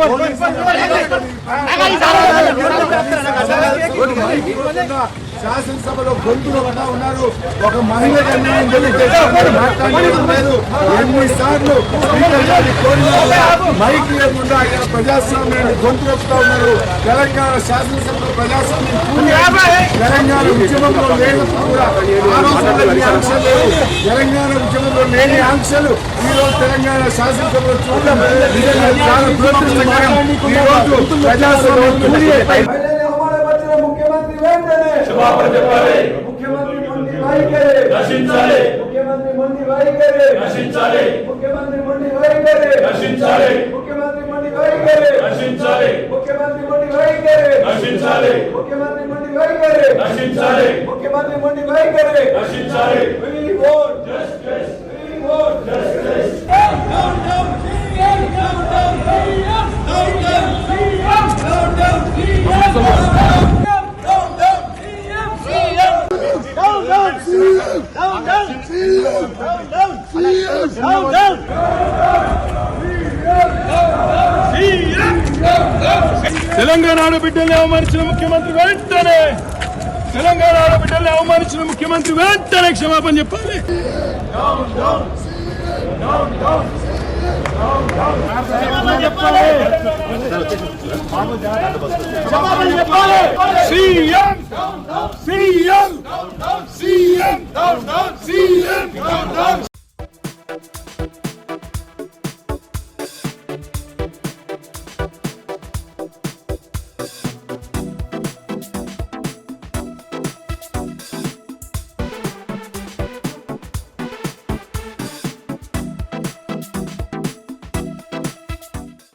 పొందిన విధంగా శాసనసభలో గొంతులు పడ్డా ఉన్నారు. ఒక మహిళ అన్యాయం ఎన్నిసార్లు మైక్ లేకుండా ఇక్కడ ప్రజాస్వామ్యాన్ని గొంతు వస్తా ఉన్నారు. తెలంగాణ శాసనసభలో ప్రజాస్వామ్యం తెలంగాణ ఉద్యమంలో లేనప్పుడు కూడా ఆ తెలంగాణ ఉద్యమంలో లేని ఆంక్షలు ఈరోజు తెలంగాణ శాసనసభలో చూడడం ప్రజాస్వామ్యం కూలి మహిళల్ని అవమానపరిచిన ముఖ్యమంత్రి వెంటనే క్షమాపణ చెప్పాలి. ముఖ్యమంత్రి మొండి వైఖరి నశించాలి ముఖ్యమంత్రి మొండి వైఖరి నశించాలి ముఖ్యమంత్రి మొండి వైఖరి నశించాలి ముఖ్యమంత్రి మొండి వైఖరి నశించాలి ముఖ్యమంత్రి మొండి వైఖరి నశించాలి ముఖ్యమంత్రి మొండి వైఖరి నశించాలి ముఖ్యమంత్రి మొండి వైఖరి నశించాలి We want. Justice. We want. Justice. Telangana ఆడబిడ్డల్ని అవమానించిన ముఖ్యమంత్రి వెంటనే తెలంగాణ ఆడబిడ్డల్ని అవమానించిన ముఖ్యమంత్రి వెంటనే క్షమాపణ చెప్పాలి. CM CM CM CM.